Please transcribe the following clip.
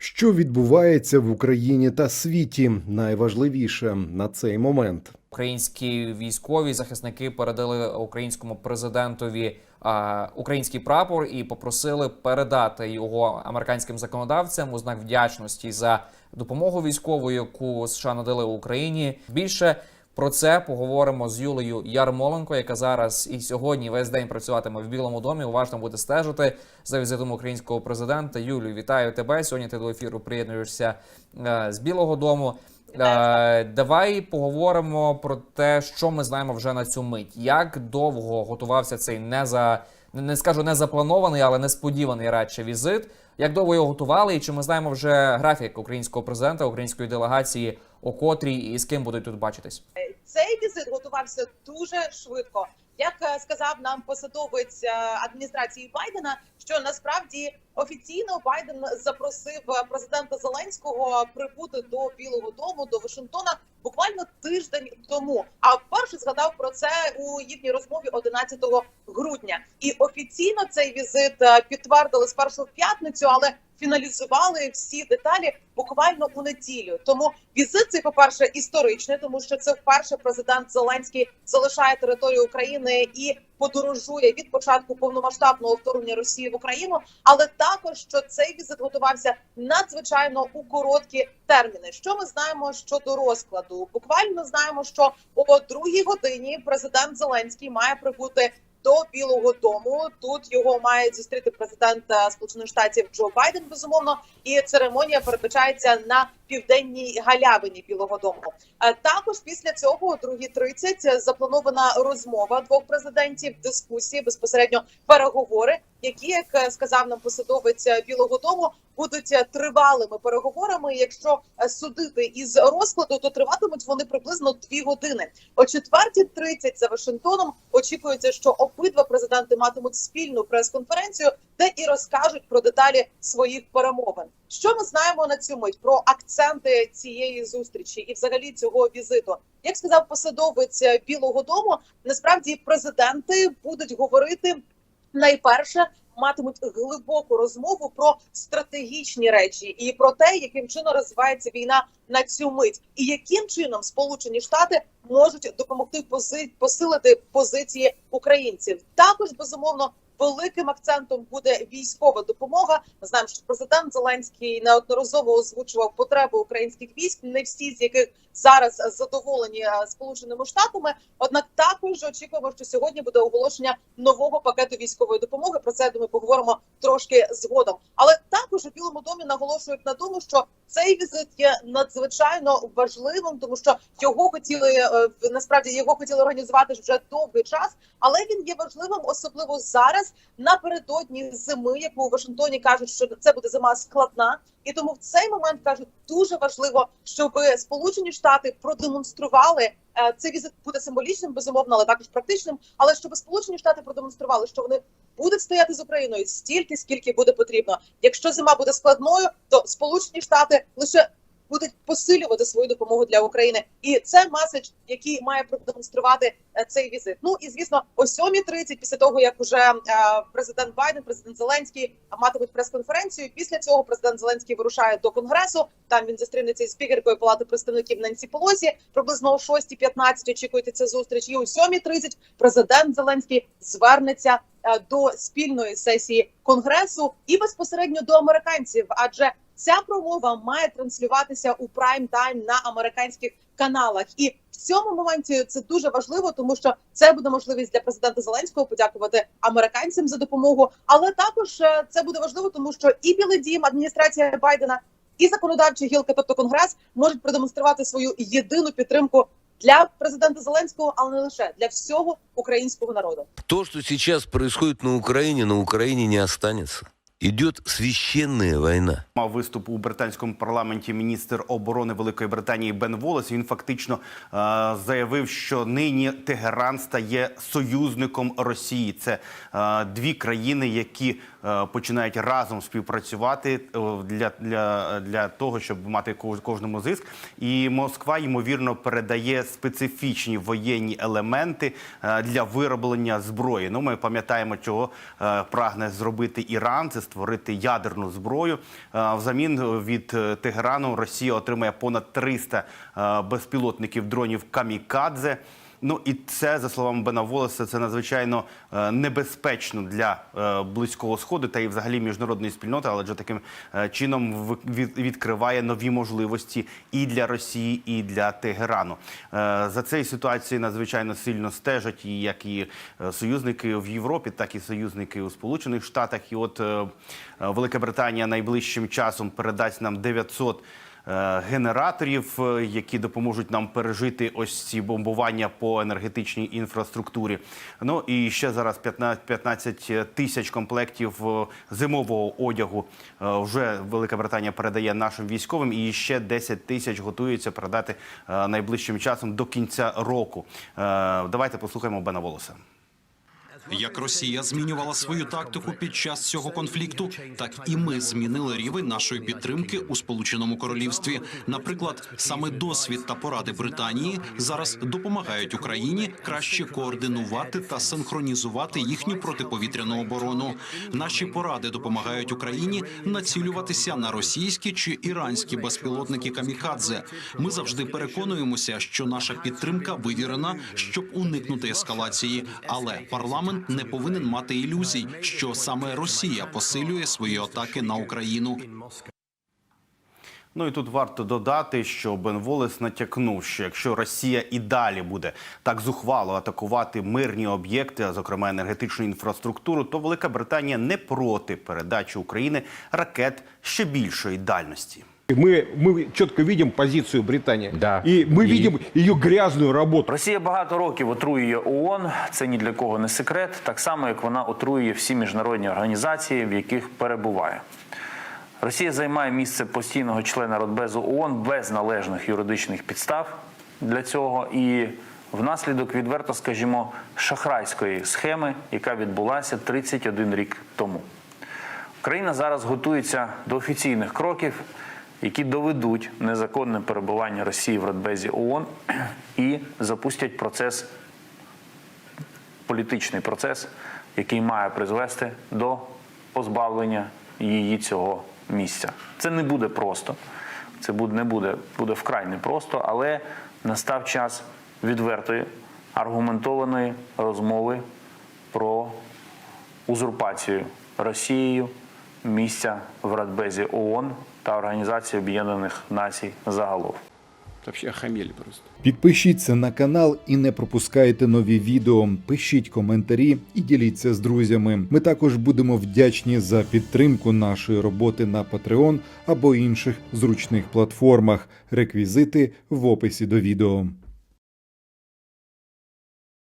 Що відбувається в Україні та світі? Найважливіше на цей момент. Українські військові захисники передали українському президентові а, український прапор і попросили передати його американським законодавцям у знак вдячності за допомогу військову, яку США надали Україні. Більше про це поговоримо з Юлею Ярмоленко, яка зараз і сьогодні весь день працюватиме в Білому домі. Уважно буде стежити за візитом українського президента. Юлю, вітаю тебе. Сьогодні ти до ефіру приєднуєшся е, з Білого Дому. Е, давай поговоримо про те, що ми знаємо вже на цю мить. Як довго готувався цей не за не скажу не запланований, але несподіваний радше візит. Як довго його готували, і чи ми знаємо вже графік українського президента, української делегації, о котрій і з ким будуть тут бачитись? цей візит готувався дуже швидко. Як е, сказав нам посадовець е, адміністрації Байдена, що насправді офіційно Байден запросив е, президента Зеленського прибути до Білого Дому до Вашингтона буквально тиждень тому. А вперше згадав про це у їхній розмові 11 грудня. І офіційно цей візит е, підтвердили спершу в п'ятницю, але фіналізували всі деталі буквально у неділю. Тому візит цей, по перше, історичний, тому що це вперше президент Зеленський залишає територію України і подорожує від початку повномасштабного вторгнення Росії в Україну. Але також що цей візит готувався надзвичайно у короткі терміни. Що ми знаємо щодо розкладу? Буквально знаємо, що о другій годині президент Зеленський має прибути до Білого Дому. Тут його має зустріти президент е, Сполучених Штатів Джо Байден. Безумовно, і церемонія передбачається на південній галявині Білого Дому. Е, Також після цього о 2.30 запланована розмова двох президентів, дискусії безпосередньо переговори, які, як е, сказав нам посадовець е, Білого Дому, будуть е, тривалими переговорами. Якщо е, судити із розкладу, то триватимуть вони приблизно дві години. О 4.30 за Вашингтоном очікується, що обидва президенти матимуть спільну прес-конференцію, де і розкажуть про деталі своїх перемовин. Що ми знаємо на цю мить про акценти цієї зустрічі і взагалі цього візиту? Як сказав посадовець Білого Дому, насправді президенти будуть говорити найперше. Матимуть глибоку розмову про стратегічні речі і про те, яким чином розвивається війна на цю мить, і яким чином Сполучені Штати можуть допомогти пози- посилити позиції українців. Також безумовно великим акцентом буде військова допомога. Ми знаємо, що президент Зеленський неодноразово озвучував потреби українських військ, не всі з яких зараз задоволені е, сполученими штатами. Однак також очікуємо, що сьогодні буде оголошення нового пакету військової допомоги. Про це думаю, поговоримо трошки згодом. Але також у Білому домі наголошують на тому, що цей візит є надзвичайно важливим, тому що його хотіли е, насправді його хотіли організувати вже довгий час, але він є важливим, особливо зараз напередодні зими, яку у Вашингтоні кажуть, що це буде зима складна, і тому в цей момент кажуть дуже важливо, щоб Сполучені Штати продемонстрували е, цей візит буде символічним, безумовно, але також практичним. Але щоб Сполучені Штати продемонстрували, що вони будуть стояти з Україною стільки, скільки буде потрібно. Якщо зима буде складною, то Сполучені Штати лише будуть посилювати свою допомогу для України, і це меседж, який має продемонструвати е, цей візит. Ну і звісно, о 7.30, після того як уже е, президент Байден, президент Зеленський матимуть прес-конференцію. Після цього президент Зеленський вирушає до конгресу. Там він зустрінеться із спікеркою палати представників Ненсі Полосі. Приблизно о 6.15 очікується ця зустріч. І о 7.30 президент Зеленський звернеться е, до спільної сесії конгресу і безпосередньо до американців, адже ця промова має транслюватися у прайм тайм на американських каналах. І в цьому моменті це дуже важливо, тому що це буде можливість для президента Зеленського подякувати американцям за допомогу. Але також е, це буде важливо, тому що і Білий Дім, адміністрація Байдена, і законодавча гілка, тобто Конгрес, можуть продемонструвати свою єдину підтримку для президента Зеленського, але не лише для всього українського народу. То, что сейчас происходит на Украине, на Украине не останется. Идет священная война. Мав виступ у британському парламенті міністр оборони Великої Британії Бен Волес. Він фактично е, заявив, що нині Тегеран стає союзником Росії. Це е, дві країни, які е, починають разом співпрацювати е, для, для, для того, щоб мати кож- кожному зиск. І Москва ймовірно передає специфічні воєнні елементи е, для вироблення зброї. Ну, ми пам'ятаємо, чого е, прагне зробити Іран. Це створити ядерну зброю. Е, Взамін від е, Тегерану Росія отримає понад 300 е, безпілотників дронів камікадзе. Ну і це, за словами Бена Волеса, це надзвичайно е, небезпечно для е, близького сходу та і взагалі міжнародної спільноти, але вже таким е, чином відкриває нові можливості і для Росії, і для Тегерану. За цією ситуацією надзвичайно сильно стежать і як і союзники в Європі, так і союзники у Сполучених Штатах. І от Велика Британія найближчим часом передасть нам 900 е, генераторів, е, які допоможуть нам пережити ось ці бомбування по енергетичній інфраструктурі. Ну і ще зараз 15 15 тисяч комплектів е, зимового одягу е, вже Велика Британія передає нашим військовим, і ще 10 тисяч готується передати е, найближчим часом до кінця року. Е, Давайте послухаємо Бена Волоса. Як Росія змінювала свою тактику під час цього конфлікту, так і ми змінили рівень нашої підтримки у Сполученому Королівстві. Наприклад, саме досвід та поради Британії зараз допомагають Україні краще координувати та синхронізувати їхню протиповітряну оборону. Наші поради допомагають Україні націлюватися на російські чи іранські безпілотники камікадзе. Ми завжди переконуємося, що наша підтримка вивірена, щоб уникнути ескалації. Але парламент не повинен мати ілюзій, що саме Росія посилює свої атаки на Україну. Ну і тут варто додати, що Бен Волес натякнув, що якщо Росія і далі буде так зухвало атакувати мирні об'єкти, а зокрема енергетичну інфраструктуру, то Велика Британія не проти передачі України ракет ще більшої дальності. Мы, мы четко видим позицию Британии. Да. И мы И- видим ее грязную работу. Росія багато років отруює ООН, це ні для кого не секрет, так само як вона отруює всі міжнародні організації, в яких перебуває. Росія займає місце постійного члена Радбезу ООН без належних юридичних підстав для цього і внаслідок відверто, скажімо, шахрайської схеми, яка відбулася 31 рік тому. Україна зараз готується до офіційних кроків, які доведуть незаконне перебування Росії в Радбезі ООН і запустять процес, політичний процес, який має призвести до позбавлення її цього місця. Це не буде просто, це буде, не буде, буде вкрай непросто, але настав час відвертої, аргументованої розмови про узурпацію Росією місця в Радбезі ООН та Організації Об'єднаних Націй загалом. Охамели просто. Підпишіться на канал і не пропускайте нові відео. Пишіть коментарі і діліться з друзями. Ми також будемо вдячні за підтримку нашої роботи на Patreon або інших зручних платформах. Реквізити в описі до відео.